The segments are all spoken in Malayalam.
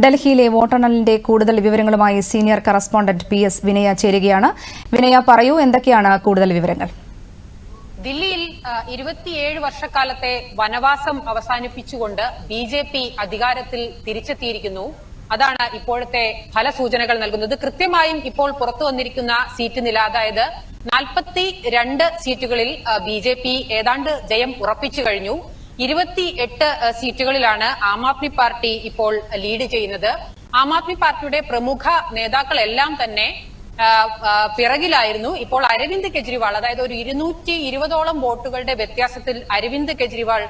ഡൽഹിയിലെ വോട്ടെണ്ണലിന്റെ കൂടുതൽ വിവരങ്ങളുമായി സീനിയർ കറസ്പോണ്ടന്റ് പി എസ് വിനയ ചേരുകയാണ്. വിനയ പറയൂ എന്തൊക്കെയാണ് കൂടുതൽ വിവരങ്ങൾ? ദില്ലിയിൽ ഇരുപത്തിയേഴ് വർഷക്കാലത്തെ വനവാസം അവസാനിപ്പിച്ചുകൊണ്ട് ബി ജെ പി അധികാരത്തിൽ തിരിച്ചെത്തിയിരിക്കുന്നു. അതാണ് ഇപ്പോഴത്തെ ഫലസൂചനകൾ നൽകുന്നത്. കൃത്യമായും ഇപ്പോൾ പുറത്തു വന്നിരിക്കുന്ന സീറ്റ് നില അതായത് നാൽപ്പത്തി രണ്ട് സീറ്റുകളിൽ ബി ജെ പി ഏതാണ്ട് ജയം ഉറപ്പിച്ചു കഴിഞ്ഞു. ഇരുപത്തി എട്ട് സീറ്റുകളിലാണ് ആം ആദ്മി പാർട്ടി ഇപ്പോൾ ലീഡ് ചെയ്യുന്നത്. ആം ആദ്മി പാർട്ടിയുടെ പ്രമുഖ നേതാക്കളെല്ലാം തന്നെ പിറകിലായിരുന്നു. ഇപ്പോൾ അരവിന്ദ് കെജ്രിവാൾ അതായത് ഒരു ഇരുന്നൂറ്റി ഇരുപതോളം വോട്ടുകളുടെ വ്യത്യാസത്തിൽ അരവിന്ദ് കെജ്രിവാൾ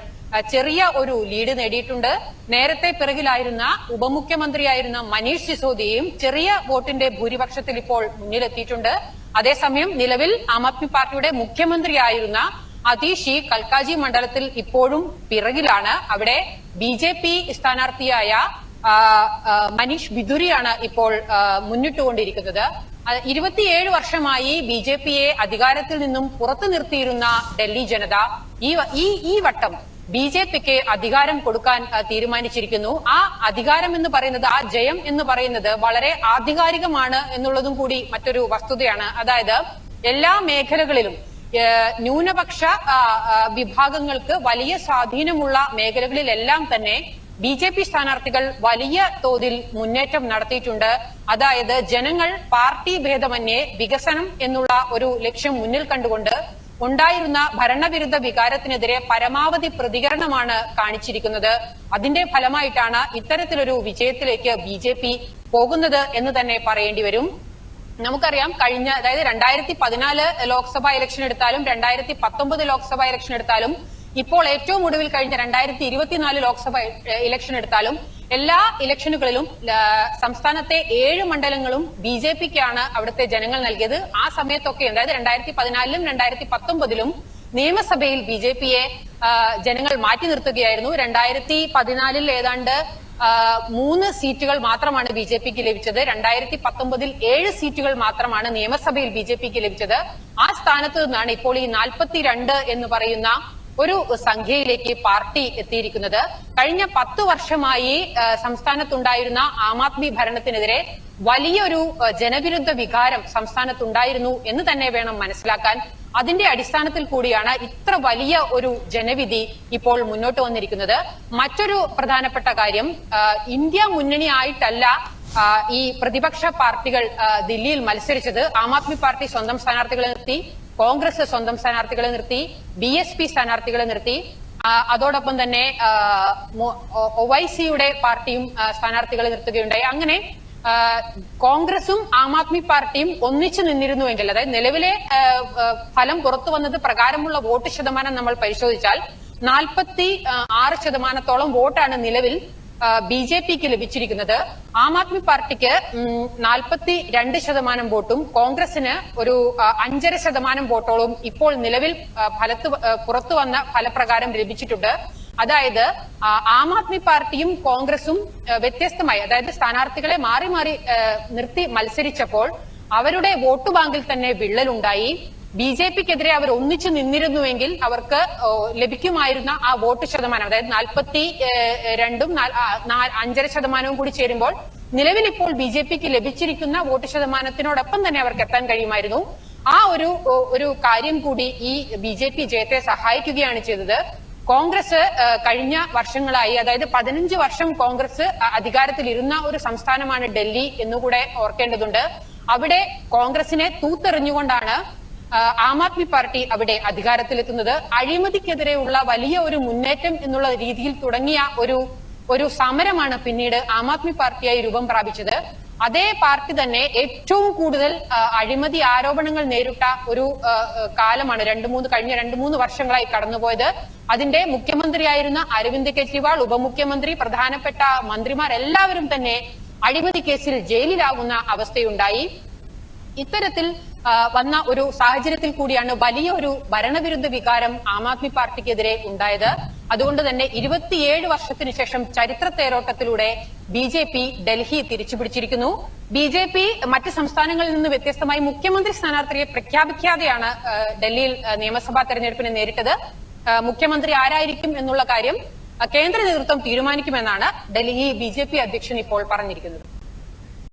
ചെറിയ ഒരു ലീഡ് നേടിയിട്ടുണ്ട്. നേരത്തെ പിറകിലായിരുന്ന ഉപമുഖ്യമന്ത്രിയായിരുന്ന മനീഷ് സിസോദിയയും ചെറിയ വോട്ടിന്റെ ഭൂരിപക്ഷത്തിൽ ഇപ്പോൾ മുന്നിലെത്തിയിട്ടുണ്ട്. അതേസമയം നിലവിൽ ആം ആദ്മി പാർട്ടിയുടെ മുഖ്യമന്ത്രിയായിരുന്ന അതീഷി കൽക്കാജി മണ്ഡലത്തിൽ ഇപ്പോഴും പിറകിലാണ്. അവിടെ ബി ജെ പി സ്ഥാനാർത്ഥിയായ മനീഷ് ബിദുരിയാണ് ഇപ്പോൾ മുന്നിട്ടുകൊണ്ടിരിക്കുന്നത്. ഇരുപത്തിയേഴ് വർഷമായി ബി ജെ പിയെ അധികാരത്തിൽ നിന്നും പുറത്തു നിർത്തിയിരുന്ന ഡൽഹി ജനത ഈ ഈ വട്ടം ബി ജെ പിക്ക് അധികാരം കൊടുക്കാൻ തീരുമാനിച്ചിരിക്കുന്നു. ആ അധികാരം എന്ന് പറയുന്നത് ആ ജയം എന്ന് പറയുന്നത് വളരെ ആധികാരികമാണ് എന്നുള്ളതും കൂടി മറ്റൊരു വസ്തുതയാണ്. അതായത് എല്ലാ മേഖലകളിലും ന്യൂനപക്ഷ വിഭാഗങ്ങൾക്ക് വലിയ സ്വാധീനമുള്ള മേഖലകളിലെല്ലാം തന്നെ ബി ജെ പി സ്ഥാനാർത്ഥികൾ വലിയ തോതിൽ മുന്നേറ്റം നടത്തിയിട്ടുണ്ട്. അതായത് ജനങ്ങൾ പാർട്ടി ഭേദമന്യേ വികസനം എന്നുള്ള ഒരു ലക്ഷ്യം മുന്നിൽ കണ്ടുകൊണ്ട് ഉണ്ടായിരുന്ന ഭരണവിരുദ്ധ വികാരത്തിനെതിരെ പരമാവധി പ്രതികരണമാണ് കാണിച്ചിരിക്കുന്നത്. അതിന്റെ ഫലമായിട്ടാണ് ഇത്തരത്തിലൊരു വിജയത്തിലേക്ക് ബി പോകുന്നത് എന്ന് തന്നെ പറയേണ്ടി വരും. നമുക്കറിയാം കഴിഞ്ഞ അതായത് രണ്ടായിരത്തി പതിനാല് ലോക്സഭാ ഇലക്ഷൻ എടുത്താലും രണ്ടായിരത്തി പത്തൊമ്പത് ലോക്സഭാ ഇലക്ഷൻ എടുത്താലും ഇപ്പോൾ ഏറ്റവും ഒടുവിൽ കഴിഞ്ഞ രണ്ടായിരത്തി ഇരുപത്തിനാല് ലോക്സഭ ഇലക്ഷൻ എടുത്താലും എല്ലാ ഇലക്ഷനുകളിലും സംസ്ഥാനത്തെ ഏഴ് മണ്ഡലങ്ങളും ബി ജെ പിക്കാണ് അവിടുത്തെ ജനങ്ങൾ നൽകിയത്. ആ സമയത്തൊക്കെ അതായത് രണ്ടായിരത്തി പതിനാലിലും രണ്ടായിരത്തി പത്തൊമ്പതിലും നിയമസഭയിൽ ബി ജെ പിയെ ജനങ്ങൾ മാറ്റി നിർത്തുകയായിരുന്നു. രണ്ടായിരത്തി പതിനാലിൽ ഏതാണ്ട് മൂന്ന് സീറ്റുകൾ മാത്രമാണ് ബി ജെ പിക്ക് ലഭിച്ചത്. രണ്ടായിരത്തി പത്തൊമ്പതിൽ ഏഴ് സീറ്റുകൾ മാത്രമാണ് നിയമസഭയിൽ ബി ജെ പിക്ക് ലഭിച്ചത്. ആ സ്ഥാനത്ത് നിന്നാണ് ഇപ്പോൾ ഈ നാൽപ്പത്തിരണ്ട് എന്ന് പറയുന്ന ഒരു സംഖ്യയിലേക്ക് പാർട്ടി എത്തിയിരിക്കുന്നത്. കഴിഞ്ഞ പത്ത് വർഷമായി സംസ്ഥാനത്തുണ്ടായിരുന്ന ആം ആദ്മി ഭരണത്തിനെതിരെ വലിയൊരു ജനവിരുദ്ധ വികാരം സംസ്ഥാനത്തുണ്ടായിരുന്നു എന്ന് തന്നെ വേണം മനസ്സിലാക്കാൻ. അതിന്റെ അടിസ്ഥാനത്തിൽ കൂടിയാണ് ഇത്ര വലിയ ഒരു ജനവിധി ഇപ്പോൾ മുന്നോട്ട് വന്നിരിക്കുന്നത്. മറ്റൊരു പ്രധാനപ്പെട്ട കാര്യം ഇന്ത്യ മുന്നണി ആയിട്ടല്ല ഈ പ്രതിപക്ഷ പാർട്ടികൾ ദില്ലിയിൽ മത്സരിച്ചത്. ആം ആദ്മി പാർട്ടി സ്വന്തം സ്ഥാനാർത്ഥികളെ നിർത്തി കോൺഗ്രസ് സ്വന്തം സ്ഥാനാർത്ഥികളെ നിർത്തി ബി എസ് പി സ്ഥാനാർത്ഥികളെ നിർത്തി. അതോടൊപ്പം തന്നെ ഒവൈസിയുടെ പാർട്ടിയും സ്ഥാനാർത്ഥികളെ നിർത്തുകയുണ്ടായി. അങ്ങനെ കോൺഗ്രസും ആം ആദ്മി പാർട്ടിയും ഒന്നിച്ചു നിന്നിരുന്നുവെങ്കിൽ അതായത് നിലവിലെ ഫലം പുറത്തു വന്നത് പ്രകാരമുള്ള വോട്ട് ശതമാനം നമ്മൾ പരിശോധിച്ചാൽ നാൽപ്പത്തി ആറ് ശതമാനത്തോളം വോട്ടാണ് നിലവിൽ ബി ജെ പിക്ക് ലഭിച്ചിരിക്കുന്നത്. ആം ആദ്മി പാർട്ടിക്ക് നാൽപ്പത്തി രണ്ട് ശതമാനം വോട്ടും കോൺഗ്രസിന് ഒരു അഞ്ചര ശതമാനം വോട്ടോളം ഇപ്പോൾ നിലവിൽ ഫലത്ത് പുറത്തു വന്ന ഫലപ്രകാരം ലഭിച്ചിട്ടുണ്ട്. അതായത് ആ, ആദ്മി പാർട്ടിയും കോൺഗ്രസും വ്യത്യസ്തമായി അതായത് സ്ഥാനാർത്ഥികളെ മാറി മാറി നിർത്തി മത്സരിച്ചപ്പോൾ അവരുടെ വോട്ട് ബാങ്കിൽ തന്നെ വിള്ളലുണ്ടായി. ബി ജെ പിക്കെതിരെ അവർ ഒന്നിച്ചു നിന്നിരുന്നുവെങ്കിൽ അവർക്ക് ലഭിക്കുമായിരുന്ന ആ വോട്ട് ശതമാനം അതായത് നാൽപ്പത്തി രണ്ടും അഞ്ചര ശതമാനവും കൂടി ചേരുമ്പോൾ നിലവിൽ ഇപ്പോൾ ബി ജെ പിക്ക് ലഭിച്ചിരിക്കുന്ന വോട്ട് ശതമാനത്തിനോടൊപ്പം തന്നെ അവർക്ക് എത്താൻ കഴിയുമായിരുന്നു. ആ ഒരു ഒരു കാര്യം കൂടി ഈ ബി ജെ പി ജയത്തെ സഹായിക്കുകയാണ് ചെയ്തത്. കോൺഗ്രസ് കഴിഞ്ഞ വർഷങ്ങളായി അതായത് പതിനഞ്ച് വർഷം കോൺഗ്രസ് അധികാരത്തിലിരുന്ന ഒരു സംസ്ഥാനമാണ് ഡൽഹി എന്നുകൂടെ ഓർക്കേണ്ടതുണ്ട്. അവിടെ കോൺഗ്രസിനെ തൂത്തെറിഞ്ഞുകൊണ്ടാണ് ആം ആദ്മി പാർട്ടി അവിടെ അധികാരത്തിലെത്തുന്നത്. അഴിമതിക്കെതിരെയുള്ള വലിയ ഒരു മുന്നേറ്റം എന്നുള്ള രീതിയിൽ തുടങ്ങിയ ഒരു ഒരു സമരമാണ് പിന്നീട് ആം ആദ്മി പാർട്ടിയായി രൂപം പ്രാപിച്ചത്. അതേ പാർട്ടി തന്നെ ഏറ്റവും കൂടുതൽ അഴിമതി ആരോപണങ്ങൾ നേരിട്ട ഒരു കാലമാണ് രണ്ടു മൂന്ന് കഴിഞ്ഞ രണ്ടു മൂന്ന് വർഷങ്ങളായി കടന്നുപോയത്. അതിന്റെ മുഖ്യമന്ത്രിയായിരുന്ന അരവിന്ദ് കെജ്രിവാൾ ഉപമുഖ്യമന്ത്രി പ്രധാനപ്പെട്ട മന്ത്രിമാർ എല്ലാവരും തന്നെ അഴിമതി കേസിൽ ജയിലിലാകുന്ന അവസ്ഥയുണ്ടായി. ഇത്തരത്തിൽ വന്ന ഒരു സാഹചര്യത്തിൽ കൂടിയാണ് വലിയ ഒരു ഭരണവിരുദ്ധ വികാരം ആം ആദ്മി പാർട്ടിക്കെതിരെ ഉണ്ടായത്. അതുകൊണ്ട് തന്നെ ഇരുപത്തിയേഴ് വർഷത്തിന് ശേഷം ചരിത്ര തേരോട്ടത്തിലൂടെ ബി ജെ പി ഡൽഹി തിരിച്ചുപിടിച്ചിരിക്കുന്നു. ബി ജെ പി മറ്റ് സംസ്ഥാനങ്ങളിൽ നിന്ന് വ്യത്യസ്തമായി മുഖ്യമന്ത്രി സ്ഥാനാർത്ഥിയെ പ്രഖ്യാപിക്കാതെയാണ് ഡൽഹിയിൽ നിയമസഭാ തെരഞ്ഞെടുപ്പിനെ നേരിട്ടത്. മുഖ്യമന്ത്രി ആരായിരിക്കും എന്നുള്ള കാര്യം കേന്ദ്ര നേതൃത്വം തീരുമാനിക്കുമെന്നാണ് ഡൽഹി ബി അധ്യക്ഷൻ ഇപ്പോൾ പറഞ്ഞിരിക്കുന്നത്.